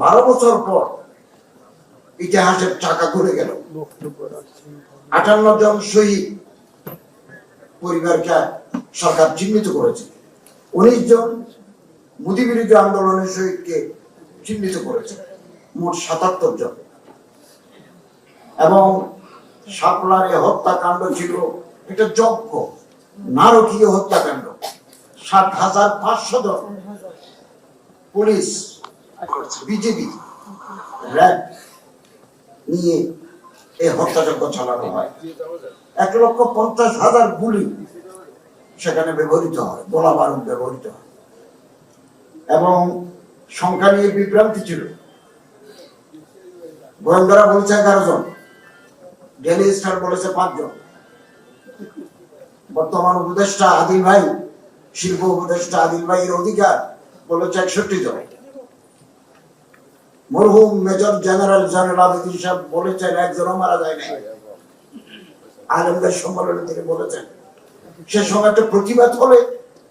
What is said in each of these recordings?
বারো বছর পর ইতিহাসের চাকা ঘুরে গেল। আটান্ন জন শহীদ পরিবারকে সরকার চিহ্নিত করেছে। উনিশ জন মুদি বিরোধী আন্দোলনের শহীদকে চিহ্নিত করেছে। মোট সাতাত্তর জন। এবং শাপলার এ হত্যাকাণ্ড ছিল এটা যজ্ঞ, নারকীয় হত্যাকাণ্ড। সাত হাজার পাঁচশো জন পুলিশ বিজেপি র্যাব নিয়ে এই হত্যাযজ্ঞ চালানো হয়। এক লক্ষ পঞ্চাশ হাজার গুলি সেখানে ব্যবহৃত হয়, গোলা বারুদ ব্যবহৃত হয়। এবং সংখ্যা নিয়ে বিভ্রান্তি ছিল। গোয়েন্দারা বলছে এগারো জন ডেলি স্টার বলেছে পাঁচজন বর্তমান উপদেষ্টা আদিল ভাই, শিল্প উপদেষ্টা আদিল ভাইয়ের অধিকার বলেছে একষট্টি জন। মরহুম মেজর জেনারেল জেনারেল আবেদিন সাহেব বলেছেন, একজনও মারা যায় নাই আলমদের সম্মেলনে তিনি বলেছেন। সে সময় একটা প্রতিবাদ হলে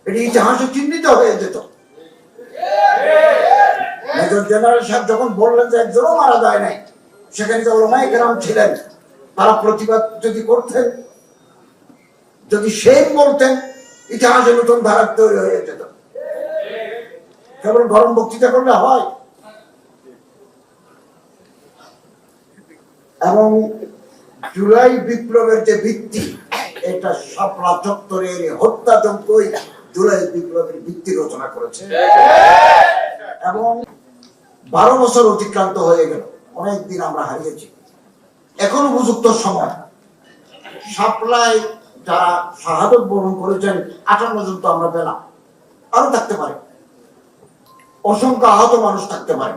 এটি ইতিহাসে চিহ্নিত হয়ে যেত। মেজর জেনারেল সাহেব যখন বললেন যে একজনও মারা যায় নাই, সেখানে যে ওলামাই কেরাম ছিলেন, তারা প্রতিবাদ যদি করতেন, যদি সেই বলতেন, ইতিহাসে নতুন ধারা তৈরি হয়ে যেত। কেবল গরম বক্তৃতা করলে হয়? এবং জুলাই বিপ্লবের যে ভিত্তি, এটা শাপলা চত্বরের হত্যাযজ্ঞই জুলাই বিপ্লবের ভিত্তি রচনা করেছে। এবং বারো বছর অতিক্রান্ত হয়ে গেল, অনেক দিন আমরা হারিয়েছি। এখন উপযুক্ত সময়। সাপ্লাই যারা শাহাদত বরণ করেছেন, আটান্ন জন তো আমরা পেলাম। আরও থাকতে পারে। অসংখ্য আহত মানুষ থাকতে পারে।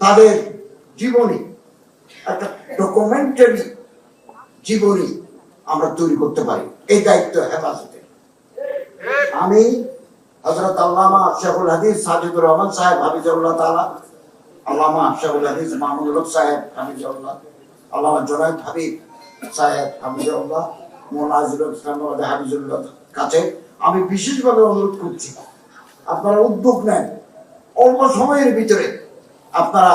তাদের জীবনী একটা ডকুমেন্টারি জীবনী আমরা তৈরি করতে পারি। এই দায়িত্ব হেফাজতে। আমি হজরত আল্লামা শেখুল হাদিস সাজিদুর রহমান সাহেব হাফিজুল্লাহ তাআলা, আল্লামা শেখুল হাদিস মাহমুদুল সাহেব হাফিজুল্লাহ আল্লামা জোনায়েদ হাবিব সাহেব হাফিজুল্লাহ মোনাজিল ইসলাম হাফিজুল্লাহ কাছে আমি বিশেষভাবে অনুরোধ করছি, আপনারা উদ্যোগ নেন। অল্প সময়ের ভিতরে আপনারা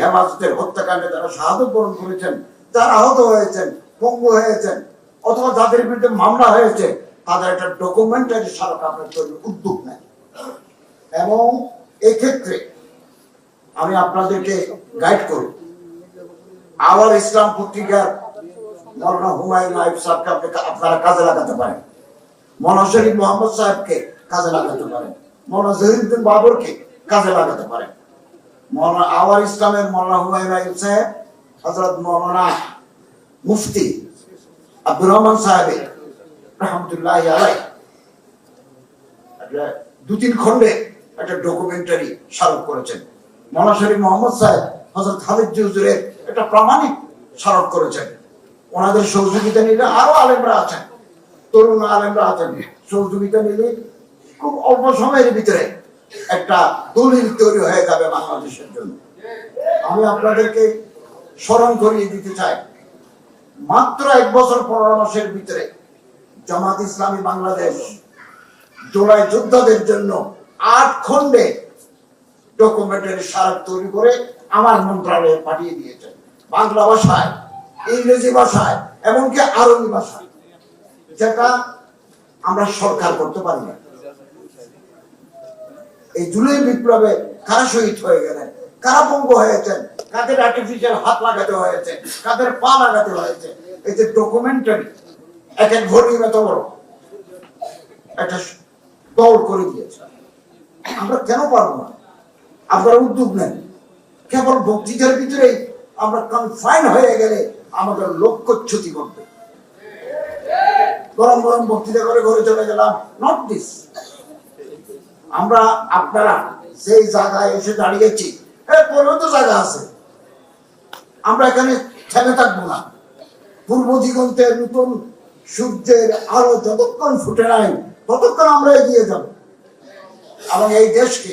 হেফাজতের হত্যাকাণ্ডে যারা শাহাদত বরণ করেছেন, যারা আহত হয়েছেন, পঙ্গু হয়েছেন, অথবা যাদের বিরুদ্ধে মামলা হয়েছে, তাদের একটা ডকুমেন্টারি স্মারক আপনার তৈরি, উদ্যোগ নেন এবং এক্ষেত্রে আমি আপনাদেরকে গাইড করব আওয়াল ইসলাম পত্রিকার মৌলানা হুমায়ুন নাইব সাহেবকে আপনি আপনারা কাজে লাগাতে পারেন। মৌলানা শরীফ মোহাম্মদ সাহেবকে কাজে লাগাতে পারেন। মৌলানা বাবরকে কাজে লাগাতে পারেন। মৌলানা আওয়ার ইসলামের মৌলানা হজরত মৌলানা মুফতি আব্দুর রহমান সাহেবের রহমতুল্লাহ আলাই দু তিন খন্ডে একটা ডকুমেন্টারি স্মারক করেছেন। মৌলানা শরীফ মোহাম্মদ সাহেব হজরত খালিদ জুজুরের একটা প্রামাণিক স্মারক করেছেন। ওনাদের সহযোগিতা নিলে আরও আলেমরা আছেন। তরুণ আলেমরা আছেন। সহযোগিতা নিলে খুব অল্প সময়ের ভিতরে একটা দলিল তৈরি হয়ে যাবে বাংলাদেশের জন্য। আমি আপনাদেরকে স্মরণ করিয়ে দিতে চাই, মাত্র এক বছর পনেরো মাসের ভিতরে জামাত ইসলামী বাংলাদেশ জোড়ায় যোদ্ধাদের জন্য আট খণ্ডে ডকুমেন্টারি স্মারক তৈরি করে আমার মন্ত্রণালয়ে পাঠিয়ে দিয়েছেন। বাংলা ভাষায়, ইংরেজি ভাষায়, এমনকি আরবি ভাষায়। যেটা আমরা সরকার করতে পারি না। এই জুলাই বিপ্লবে কারা শহীদ হয়ে গেলেন? কারা পঙ্গু হয়েছেন? কাদের আর্টিফিশিয়াল হাত লাগাতে হয়েছে? কাদের পা লাগাতে হয়েছে? এই যে ডকুমেন্টারি এক এক ঘড়ি এত বড়, একটা দৌড় করে দিয়েছে। আমরা কেন পারব না? আপনারা উদ্যোগ নেন। কেবল বক্তৃতার ভিতরেই আমরা কনফাইন হয়ে গেলে আমাদের লক্ষ্য ক্ষতি করবে গরম গরম বক্তৃতা করে ঘরে চলে গেলাম। নট দিস আমরা আপনারা সেই জায়গায় এসে দাঁড়িয়েছি। পরেও তো জায়গা আছে। আমরা এখানে থেমে থাকব না। পূর্ব দিগন্তে নতুন সূর্যের আলো যতক্ষণ ফুটে নাই, ততক্ষণ আমরা এগিয়ে যাব। এবং এই দেশকে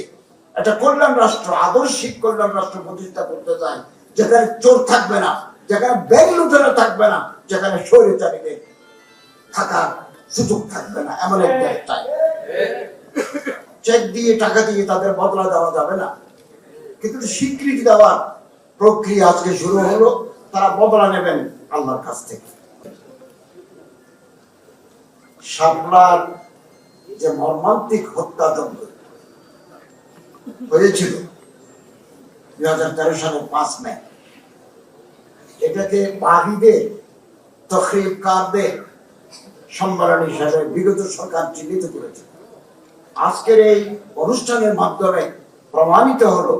একটা কল্যাণ রাষ্ট্র, আদর্শিক কল্যাণ রাষ্ট্র প্রতিষ্ঠা করতে চাই, যেখানে চোর থাকবে না, যেখানে ব্যাংক লুটেরা থাকবে না, যেখানে শরীর স্বৈরাচারীদের থাকার সুযোগ থাকবে না, এমন এক দেশ চাই। চেক দিয়ে টাকা দিয়ে তাদের বদলা দেওয়া যাবে না। কিন্তু স্বীকৃতি দেওয়ার প্রক্রিয়া আজকে শুরু হলো, তারা বদলা নেবেন আল্লাহর কাছ থেকে। শাপলার যে মর্মান্তিক হত্যাযজ্ঞ হয়েছিল দুই হাজার তেরো সালের পাঁচ মে, এটাকে বাহিদের তখরিবকারদের সম্মেলন হিসাবে বিগত সরকার চিহ্নিত করেছে। আজকের এই অনুষ্ঠানের মাধ্যমে প্রমাণিত হলো,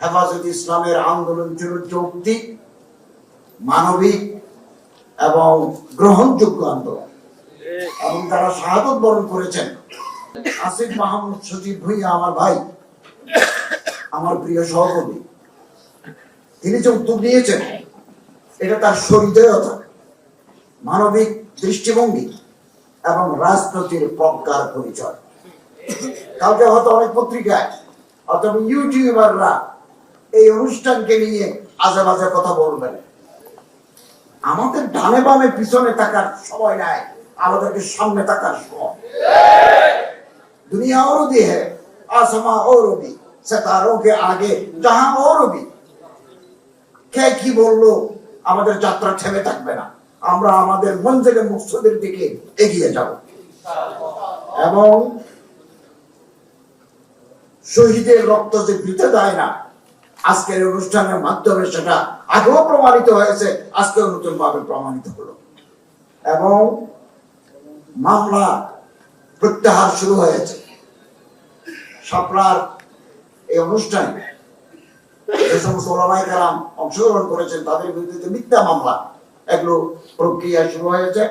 হেফাজত ইসলামের আন্দোলন ছিল যৌক্তিক মানবিক এবং গ্রহণযোগ্য আন্দোলন। এবং তারা শাহাদত বরণ করেছেন। আসিফ মাহমুদ সচিব ভুইয়া আমার ভাই, আমার প্রিয় সহকর্মী, তিনি যে উদ্যোগ নিয়েছেন, এটা তার সহৃদয়তা, মানবিক দৃষ্টিভঙ্গি এবং রাজনীতির প্রজ্ঞার পরিচয়। কালকে হয়তো অনেক পত্রিকায় অথবা ইউটিউবাররা এই অনুষ্ঠানকে নিয়ে আজে বাজে কথা বলবেন আমাদের ডানে বামে পিছনে থাকার সময় নাই আমাদেরকে সামনে থাকার সময় दुनिया और भी है आसमां और भी सितारों के आगे जहां और भी কে কি বললো আমাদের যাত্রা থেমে থাকবে না আমরা আমাদের মঞ্জিলের মুক্সদের দিকে এগিয়ে যাব এবং শহীদের রক্ত যে বৃতে দেয় না, আজকের অনুষ্ঠানের মাধ্যমে সেটা আগেও প্রমাণিত হয়েছে, আজকেও নতুন ভাবে প্রমাণিত হলো। এবং মামলা প্রত্যাহার শুরু হয়েছে। শাপলার এই অনুষ্ঠানে যে সমস্ত ওলামাই কালাম অংশগ্রহণ করেছেন, তাদের বিরুদ্ধে মিথ্যা মামলা, এগুলো প্রক্রিয়া শুরু হয়েছে।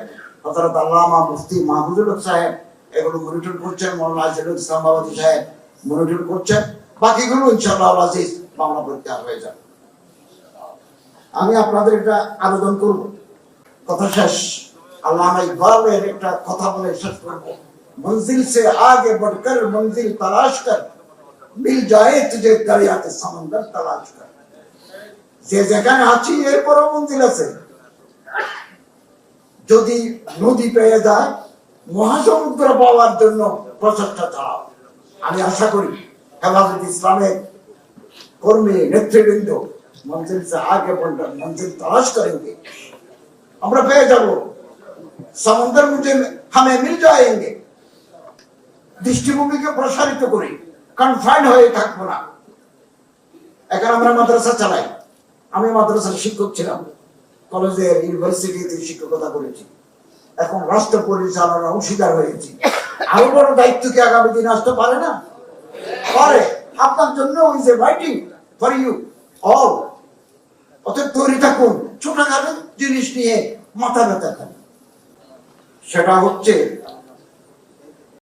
হজরত আল্লামা মুফতি মাহমুদুল সাহেব এগুলো মনিটর করছেন, মৌলানা ইসলাম বাবাজি সাহেব। মনিটর করছেন বাকিগুলো ইনশাল্লাহ আজিজ মামলা প্রত্যাহার হয়ে যাবে। আমি আপনাদের একটা আবেদন করব। কথা শেষ। আল্লাহ একটা কথা বলে শেষ করব। মঞ্জিল সে আগে মঞ্জিল তালাশ কর। মিল যায় তালাশ কর। যে যেখানে আছি, এরপরও মঞ্জিল আছে। যদি নদী পেয়ে যায়, মহাসমুদ্র পাওয়ার জন্য প্রচেষ্টা চালাও। আমি আশা করি হেফাজত ইসলামের কর্মী, নেতৃবৃন্দ, মঞ্চের আগে পন্ডার মঞ্চের তালাশ করেনগে। আমরা পেয়ে যাব। সমুদ্র মুঝে হামে মিল যায়গে দৃষ্টিভূমিকে প্রসারিত করি। কনফাইন হয়ে থাকব না। এখন আমরা মাদ্রাসা চালাই। আমি মাদ্রাসার শিক্ষক ছিলাম। কলেজে ইউনিভার্সিটিতে শিক্ষকতা করেছি। এখন রাষ্ট্র পরিচালনা অংশীদার হয়েছি। আরও বড় দায়িত্ব কি আগামী দিন আসতে পারে না? পারে। আপনার জন্য is a waiting for you all অতএব তৈরি থাকুন ছোটখাটো জিনিস নিয়ে মাথা ব্যথা খান সেটা হচ্ছে